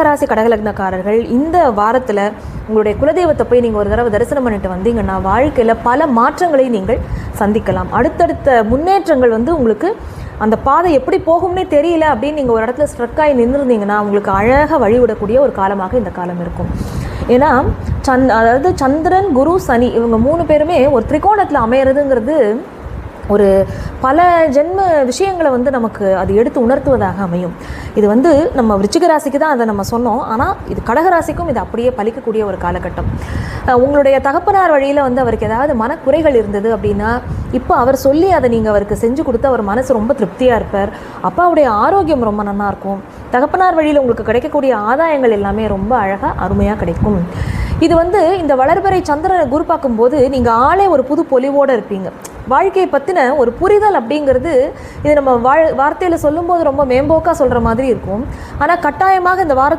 கடகராசி கடகலக்னக்காரர்கள் இந்த வாரத்தில் உங்களுடைய குலதெய்வத்தை போய் நீங்கள் ஒரு தடவை தரிசனம் பண்ணிட்டு வந்தீங்கன்னா வாழ்க்கையில் பல மாற்றங்களை நீங்கள் சந்திக்கலாம். அடுத்தடுத்த முன்னேற்றங்கள் வந்து உங்களுக்கு அந்த பாதை எப்படி போகும்னே தெரியல அப்படின்னு நீங்கள் ஒரு இடத்துல ஸ்ட்ரக் ஆகி நின்றுருந்தீங்கன்னா உங்களுக்கு அழகாக வழிவிடக்கூடிய ஒரு காலமாக இந்த காலம் இருக்கும். ஏன்னா சந் அதாவது சந்திரன் குரு சனி இவங்க மூணு பேருமே ஒரு திரிகோணத்தில் அமையிறதுங்கிறது ஒரு பல ஜென்ம விஷயங்களை வந்து நமக்கு அது எடுத்து உணர்த்துவதாக அமையும். இது வந்து நம்ம விருச்சிக ராசிக்கு தான் அதை நம்ம சொன்னோம். ஆனால் இது கடகராசிக்கும் இது அப்படியே பலிக்கக்கூடிய ஒரு காலகட்டம். உங்களுடைய தகப்பனார் வழியில் வந்து அவருக்கு ஏதாவது மனக்குறைகள் இருந்தது அப்படின்னா இப்போ அவர் சொல்லி அதை நீங்கள் அவருக்கு செஞ்சு கொடுத்து அவர் மனசு ரொம்ப திருப்தியாக இருப்பார். அப்பாவுடைய ஆரோக்கியம் ரொம்ப நல்லாயிருக்கும் தகப்பனார் வழியில் உங்களுக்கு கிடைக்கக்கூடிய ஆதாயங்கள் எல்லாமே ரொம்ப அழகாக அருமையாக கிடைக்கும். இது வந்து இந்த வளர்பறை சந்திரனை குரு பார்க்கும்போது நீங்கள் ஆளே ஒரு புது பொலிவோடு இருப்பீங்க. வாழ்க்கையை பற்றின ஒரு புரிதல் அப்படிங்கிறது இது நம்ம வாழ் வார்த்தையில் சொல்லும்போது ரொம்ப மேம்போக்காக சொல்கிற மாதிரி இருக்கும். ஆனால் கட்டாயமாக இந்த வாரத்தில்